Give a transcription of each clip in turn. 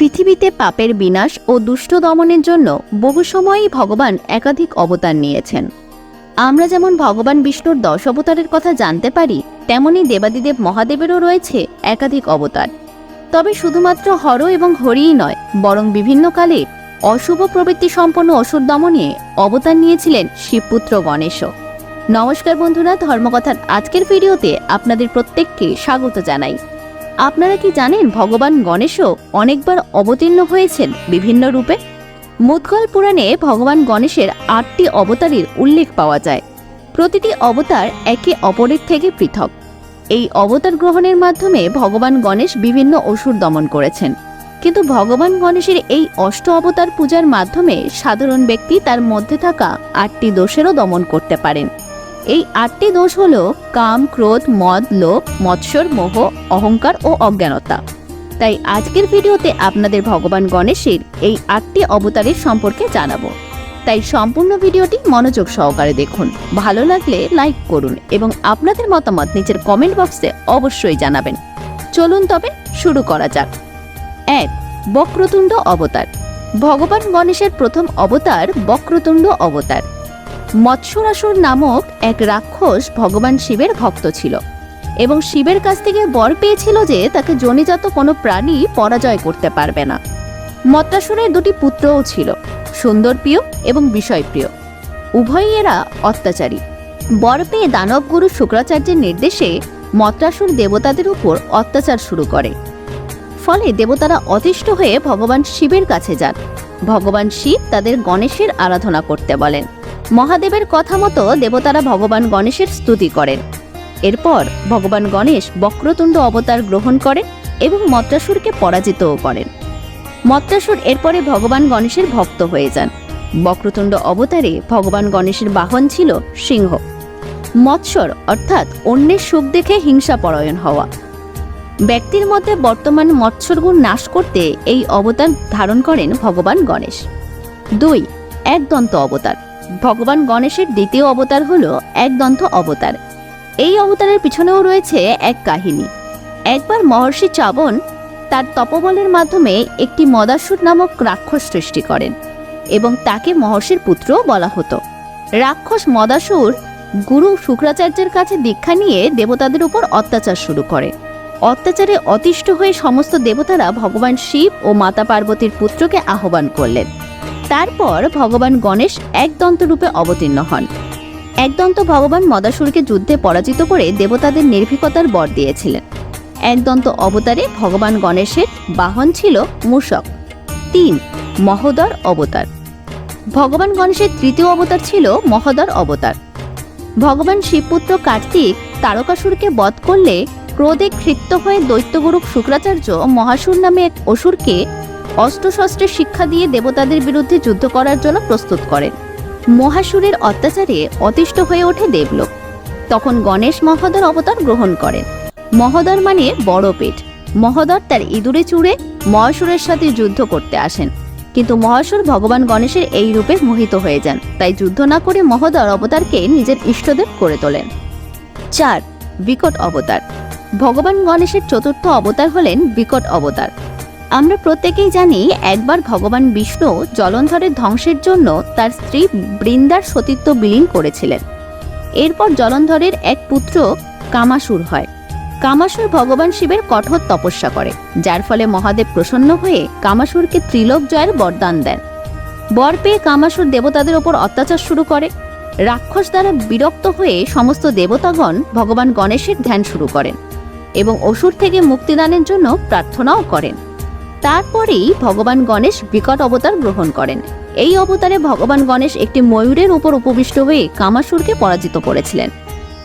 পৃথিবীতে পাপের বিনাশ ও দুষ্ট দমনের জন্য বহু সময়ই ভগবান একাধিক অবতার নিয়েছেন। আমরা যেমন ভগবান বিষ্ণুর দশ অবতারের কথা জানতে পারি, তেমনি দেবাদিদেব মহাদেবেরও রয়েছে একাধিক অবতার। তবে শুধুমাত্র হর এবং হরিই নয়, বরং বিভিন্ন কালে অশুভ প্রবৃত্তি সম্পন্ন অসুর দমনে অবতার নিয়েছিলেন শিবপুত্র গণেশও। নমস্কার বন্ধুরা, ধর্মকথার আজকের ভিডিওতে আপনাদের প্রত্যেককে স্বাগত জানাই। আপনারা কি জানেন ভগবান গণেশও অনেকবার অবতীর্ণ হয়েছেন বিভিন্ন রূপে? মুদগল পুরাণে ভগবান গণেশের আটটি অবতারের উল্লেখ পাওয়া যায়। প্রতিটি অবতার একে অপরের থেকে পৃথক। এই অবতার গ্রহণের মাধ্যমে ভগবান গণেশ বিভিন্ন অসুর দমন করেছেন। কিন্তু ভগবান গণেশের এই অষ্ট অবতার পূজার মাধ্যমে সাধারণ ব্যক্তি তার মধ্যে থাকা আটটি দোষেরও দমন করতে পারেন। এই আটটি দোষ হল কাম, ক্রোধ, মদ, লোভ, মৎসর, মোহ, অহংকার ও অজ্ঞানতা। তাই আজকের ভিডিওতে আপনাদের ভগবান গণেশের এই আটটি অবতারের সম্পর্কে জানাব। তাই সম্পূর্ণ ভিডিওটি মনোযোগ সহকারে দেখুন। ভালো লাগলে লাইক করুন এবং আপনাদের মতামত নিচের কমেন্ট বক্সে অবশ্যই জানাবেন। চলুন তবে শুরু করা যাক। এক, বক্রতুণ্ড অবতার। ভগবান গণেশের প্রথম অবতার বক্রতুণ্ড অবতার। মৎস্যরাসুর নামক এক রাক্ষস ভগবান শিবের ভক্ত ছিল এবং শিবের কাছ থেকে বর পেয়েছিল যে তাকে জনিজাত কোনো প্রাণী পরাজয় করতে পারবে না। মত্তাসুরের দুটি পুত্রও ছিল সুন্দরপ্রিয় এবং বিষয়প্রিয় উভয়ই এরা অত্যাচারী। বর পেয়ে দানবগুরু শুক্রাচার্যের নির্দেশে মত্রাসুর দেবতাদের উপর অত্যাচার শুরু করে। ফলে দেবতারা অতিষ্ঠ হয়ে ভগবান শিবের কাছে যান। ভগবান শিব তাদের গণেশের আরাধনা করতে বলেন। মহাদেবের কথা মতো দেবতারা ভগবান গণেশের স্তুতি করেন। এরপর ভগবান গণেশ বক্রতুণ্ড অবতার গ্রহণ করেন এবং মত্রাসুরকে পরাজিতও করেন। মত্রাসুর এরপরে ভগবান গণেশের ভক্ত হয়ে যান। বক্রতুণ্ড অবতারে ভগবান গণেশের বাহন ছিল সিংহ। মৎসর অর্থাৎ অন্যের সুখ দেখে হিংসা পরায়ণ হওয়া। ব্যক্তির মধ্যে বর্তমান মৎসরগুণ নাশ করতে এই অবতার ধারণ করেন ভগবান গণেশ। দুই, একদন্ত অবতার। ভগবান গণেশের দ্বিতীয় অবতার হল একদন্ত অবতার। এই অবতারের পিছনেও রয়েছে এক কাহিনী। একবার মহর্ষি চাবন তার তপবলের মাধ্যমে একটি মদাসুর নামক রাক্ষস সৃষ্টি করেন এবং তাকে মহর্ষির পুত্রও বলা হতো। রাক্ষস মদাসুর গুরু শুক্রাচার্যের কাছে দীক্ষা নিয়ে দেবতাদের উপর অত্যাচার শুরু করে। অত্যাচারে অতিষ্ঠ হয়ে সমস্ত দেবতারা ভগবান শিব ও মাতা পার্বতীর পুত্রকে আহ্বান করলেন। তারপর ভগবান গণেশ একদন্ত রূপে অবতীর্ণ হন। একদন্ত ভগবান মদাসুরকে যুদ্ধে পরাজিত করে দেবতাদের নির্ভীকতার বর দিয়েছিলেন। একদন্ত অবতারে ভগবান গণেশের বাহন ছিল মূষক। তিন, মহোদর অবতার। ভগবান গণেশের তৃতীয় অবতার ছিল মহোদর অবতার। ভগবান শিবপুত্র কার্তিক তারকাসুরকে বধ করলে ক্রোধে ক্ষিপ্ত হয়ে দৈত্যগুরু শুক্রাচার্য মহাসুর নামে এক অসুরকে অস্ত্রশস্ত্রের শিক্ষা দিয়ে দেবতাদের বিরুদ্ধে যুদ্ধ করার জন্য প্রস্তুত করেন। মহাসুরের অত্যাচারে অতিষ্ঠ হয়ে ওঠে দেবলোক। তখন গণেশ মহোদর অবতার গ্রহণ করেন। মহোদর মানে বড় পেট মহোদর তার ইঁদুরে চুড়ে মহাসুরের সাথে যুদ্ধ করতে আসেন। কিন্তু মহাসুর ভগবান গণেশের এই রূপে মোহিত হয়ে যান। তাই যুদ্ধ না করে মহোদর অবতারকে নিজের ইষ্টদেব করে তোলেন। চার, বিকট অবতার। ভগবান গণেশের চতুর্থ অবতার হলেন বিকট অবতার। আমরা প্রত্যেকেই জানি একবার ভগবান বিষ্ণু জলন্ধরের ধ্বংসের জন্য তার স্ত্রী বৃন্দার সতীত্ব বিলীন করেছিলেন। এরপর জলন্ধরের এক পুত্র কামাসুর হয়। কামাসুর ভগবান শিবের কঠোর তপস্যা করে, যার ফলে মহাদেব প্রসন্ন হয়ে কামাসুরকে ত্রিলোক জয়ের বরদান দেন। বর পেয়ে কামাসুর দেবতাদের ওপর অত্যাচার শুরু করে। রাক্ষস দ্বারা বিরক্ত হয়ে সমস্ত দেবতাগণ ভগবান গণেশের ধ্যান শুরু করেন এবং অসুর থেকে মুক্তিদানের জন্য প্রার্থনাও করেন। তারপরেই ভগবান গণেশ বিকট অবতার গ্রহণ করেন। এই অবতারে ভগবান গণেশ একটি ময়ূরের উপর উপবিষ্ট হয়ে কামাসুরকে পরাজিত করেছিলেন।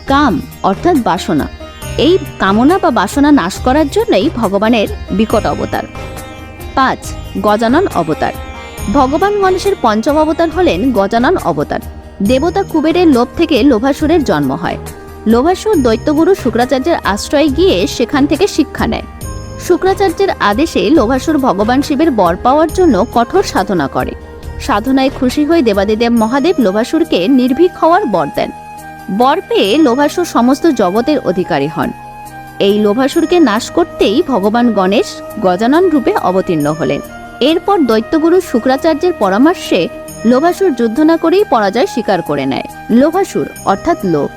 কাম, অর্থাৎ বাসনা। এই কামনা বা বাসনা নাশ করার জন্যই ভগবানের বিকট অবতার। পাঁচ, গজানন অবতার। ভগবান গণেশের পঞ্চম অবতার হলেন গজানন অবতার। দেবতা কুবেরের লোভ থেকে লোভাসুরের জন্ম হয়। লোভাসুর দৈত্যগুরু শুক্রাচার্যের আশ্রয়ে গিয়ে সেখান থেকে শিক্ষা নেয়। শুক্রাচার্যের আদেশে লোভাসুর ভগবান শিবের বর পাওয়ার জন্য কঠোর সাধনা করে। সাধনায় খুশি হয়ে দেবাদিদেব মহাদেব লোভাসুরকে নির্ভীক হওয়ার বর দেন। বর পেয়ে লোভাসুর সমস্ত জগতের অধিকারী হন। এই লোভাসুরকে নাশ করতেই ভগবান গণেশ গজানন রূপে অবতীর্ণ হলেন। এরপর দৈত্যগুরু শুক্রাচার্যের পরামর্শে লোভাসুর যুদ্ধ না করেই পরাজয় স্বীকার করে নেয়। লোভাসুর অর্থাৎ লোভ।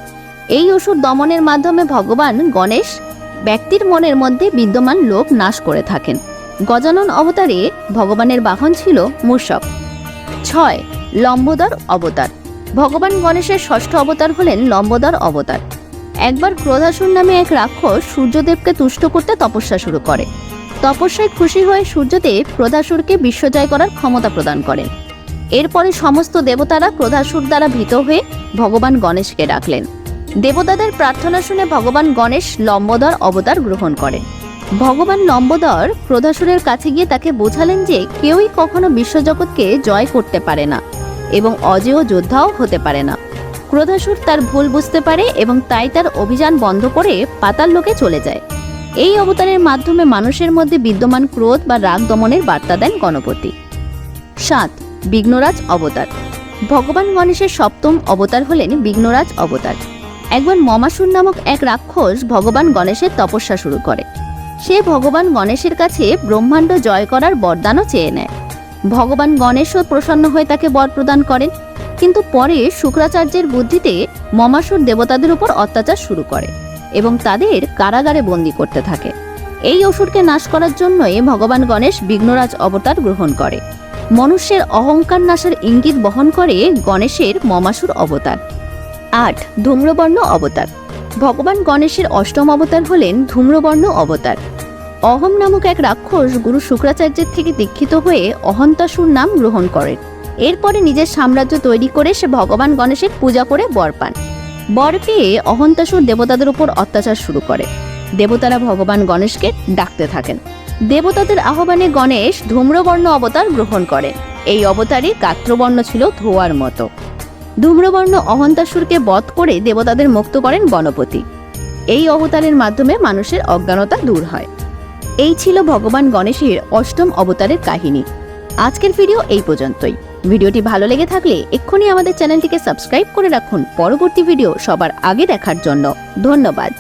এই অসুর দমনের মাধ্যমে ভগবান গণেশ ব্যক্তির মনের মধ্যে বিদ্যমান লোভ নাশ করে থাকেন। গজানন অবতারে ভগবানের বাহন ছিল মূষক। ছয়, লম্বোদর অবতার। ভগবান গণেশের ষষ্ঠ অবতার হলেন লম্বোদর অবতার। একবার ক্রোধাসুর নামে এক রাক্ষস সূর্যদেবকে তুষ্ট করতে তপস্যা শুরু করে। তপস্যায় খুশি হয়ে সূর্যদেব ক্রোধাসুরকে বিশ্বজয় করার ক্ষমতা প্রদান করেন। এরপরে সমস্ত দেবতারা ক্রোধাসুর দ্বারা ভীত হয়ে ভগবান গণেশকে ডাকলেন। দেবতাদের প্রার্থনা শুনে ভগবান গণেশ লম্বোদর অবতার গ্রহণ করেন। ভগবান লম্বোদর ক্রোধাসুরের কাছে গিয়ে তাকে বোঝালেন যে কেউই কখনো বিশ্বজগৎকে জয় করতে পারে না এবং অজেয় যোদ্ধাও হতে পারে না। ক্রোধাসুর তার ভুল বুঝতে পারে এবং তাই তার অভিযান বন্ধ করে পাতাল লোকে চলে যায়। এই অবতারের মাধ্যমে মানুষের মধ্যে বিদ্যমান ক্রোধ বা রাগ দমনের বার্তা দেন গণপতি। সাত, বিঘ্নরাজ অবতার। ভগবান গণেশের সপ্তম অবতার হলেন বিঘ্নরাজ অবতার। একবার মমাসুর নামক এক রাক্ষস ভগবান গণেশের তপস্যা শুরু করে। সে ভগবান গণেশের কাছে ব্রহ্মাণ্ড জয় করার বরদানও চেয়ে নেয়। ভগবান গণেশও প্রসন্ন হয়ে তাকে বর প্রদান করেন, কিন্তু পরে শুক্রাচার্যের বুদ্ধিতে মমাসুর দেবতাদের উপর অত্যাচার শুরু করে এবং তাদের কারাগারে বন্দি করতে থাকে। এই অসুরকে নাশ করার জন্যই ভগবান গণেশ বিঘ্নরাজ অবতার গ্রহণ করে। মনুষ্যের অহংকার নাশের ইঙ্গিত বহন করে গণেশের মমাসুর অবতার। আট, ধূম্রবর্ণ অবতার। ভগবান গণেশের অষ্টম অবতার হলেন ধূম্রবর্ণ অবতার। অহম নামক এক রাক্ষস গুরু শুক্রাচার্যের থেকে দীক্ষিত হয়ে অহন্তাসুর নাম গ্রহণ করেন। এরপরে নিজের সাম্রাজ্য তৈরি করে সে ভগবান গণেশের পূজা করে বর পান। বর পেয়ে অহন্তাসুর দেবতাদের উপর অত্যাচার শুরু করে। দেবতারা ভগবান গণেশকে ডাকতে থাকেন। দেবতাদের আহ্বানে গণেশ ধূম্রবর্ণ অবতার গ্রহণ করেন। এই অবতারে গাত্রবর্ণ ছিল ধোয়ার মতো। ধূম্রবর্ণ অহন্তাসুরকে বধ করে দেবতাদের মুক্ত করেন গণপতি এই অবতারের মাধ্যমে মানুষের অজ্ঞানতা দূর হয়। এই ছিল ভগবান গণেশের অষ্টম অবতারের কাহিনী। আজকের ভিডিও এই পর্যন্তই। ভিডিওটি ভালো লেগে থাকলে এক্ষুনি আমাদের চ্যানেলটিকে সাবস্ক্রাইব করে রাখুন। পরবর্তী ভিডিও সবার আগে দেখার জন্য ধন্যবাদ।